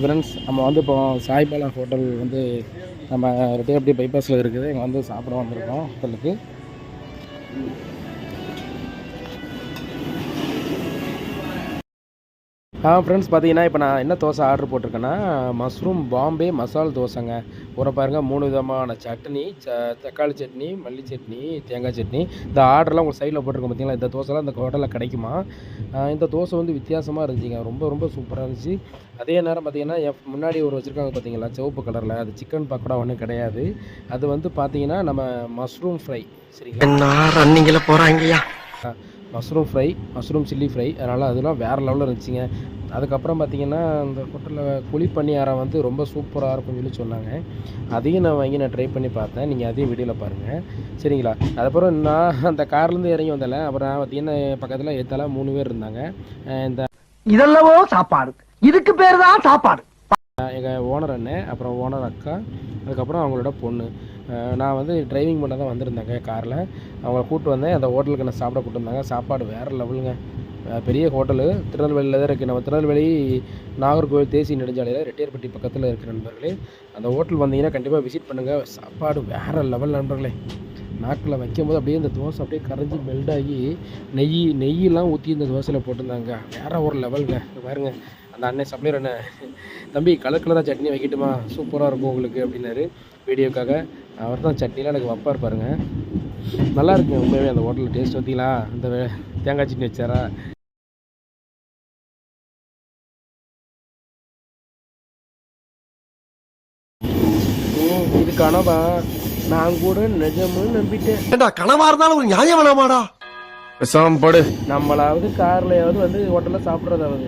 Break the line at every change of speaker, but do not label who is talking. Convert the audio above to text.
Friends நம்ம வந்து இப்போ சாய்பாலா ஹோட்டல் வந்து நம்ம ரெட்டியாப்பட்டி பைபாஸில் இருக்குது. இங்கே வந்து சாப்பிட வந்திருக்கோம் ஹோட்டலுக்கு ஃப்ரெண்ட்ஸ் பார்த்தீங்கன்னா இப்போ நான் என்ன தோசை ஆர்டர் போட்டிருக்கேன்னா மஷ்ரூம் பாம்பே மசால் தோசைங்க. ஊற பாருங்க மூணு விதமான சட்னி ச தக்காளி சட்னி மல்லி சட்னி தேங்காய் சட்னி. இந்த ஆர்டர்லாம் உங்கள் சைடில் போட்டிருக்கோம் பார்த்தீங்களா இந்த தோசைலாம் இந்த ஹோட்டலில் கிடைக்குமா? இந்த தோசை வந்து வித்தியாசமாக இருந்துச்சுங்க. ரொம்ப ரொம்ப சூப்பராக இருந்துச்சு. அதே நேரம் பார்த்தீங்கன்னா முன்னாடி ஒரு வச்சுருக்காங்க பார்த்தீங்களா சிவப்பு கலரில் அது சிக்கன் பக்கோடா ஒன்றும் கிடையாது. அது வந்து பார்த்தீங்கன்னா நம்ம மஷ்ரூம் ஃப்ரை சரிங்களா?
என்ன ரன்னிங்ல போறாங்கய்யா?
Mushroom fry mushroom chilli fry. அதனால் அதெல்லாம் வேறு லெவலில் இருந்துச்சுங்க. அதுக்கப்புறம் பார்த்தீங்கன்னா அந்த ஹோட்டலில் குழி பணியாரம் வந்து ரொம்ப சூப்பராக இருக்கும்னு சொல்லி சொன்னாங்க. அதையும் நான் வாங்கி நான் ட்ரை பண்ணி பார்த்தேன். நீங்கள் அதையும் வீடியோவில் பாருங்கள் சரிங்களா? அதுக்கப்புறம் நான் அந்த கார்லேருந்து இறங்கி வந்தேன் அப்புறம் நான் பார்த்தீங்கன்னா பக்கத்தில் எத்தால மூணு பேர் இருந்தாங்க. இந்த
இதெல்லாம் சாப்பாடு. இதுக்கு பேர் தான் சாப்பாடு.
எங்கள் ஓனர் அண்ணன் அப்புறம் ஓனர் அக்கா அதுக்கப்புறம் அவங்களோட பொண்ணு. நான் வந்து டிரைவிங் பண்ண தான் வந்திருந்தேங்க காரில் அவங்கள கூப்பிட்டு வந்தேன். அந்த ஹோட்டலுக்கு நான் சாப்பிட கூப்பிட்டு வந்தாங்க. சாப்பாடு வேறு லெவலுங்க பெரிய ஹோட்டலு திருநெல்வேலியில் தான் இருக்குது நம்ம திருநெல்வேலி நாகர்கோவில் தேசிய நெடுஞ்சாலையில் ரெட்டியார்பட்டி பக்கத்தில் இருக்கிற நண்பர்களே அந்த ஹோட்டல் வந்தீங்கன்னா கண்டிப்பாக விசிட் பண்ணுங்கள் சாப்பாடு வேறு லெவல் நண்பர்களே. நாக்கில் வைக்கும்போது அப்படியே இந்த தோசை அப்படியே கரைஞ்சி மெல்ட் ஆகி நெய் நெய்யெல்லாம் ஊற்றி இந்த தோசையில் போட்டிருந்தாங்க. வேறு ஒரு லெவலுங்க பாருங்கள் அந்த அண்ணன் சப்ளையர் அண்ணன் தம்பி கலர் கலராக சட்னி வைக்கட்டுமா? சூப்பராக இருக்கும் உங்களுக்கு அப்படின்னாரு. வீடியோக்காக. அவர் தான் சட்னிலாம் எனக்கு வைப்பார் பாருங்க. நல்லா இருக்குங்க உண்மையாகவே அந்த ஹோட்டலில் டேஸ்ட் பார்த்தீங்களா? அந்த தேங்காய் சட்னி வச்சாரா? இது கனவா? நான் கூட நிஜம்னு நம்பிட்டேன்.
ஏண்டா கனவா இருந்தாலும் ஒரு நியாயம் வேணாமாடா?
படு. நம்மளாவது கார்லயாவது வந்து ஹோட்டலில் சாப்பிட்றதாவது.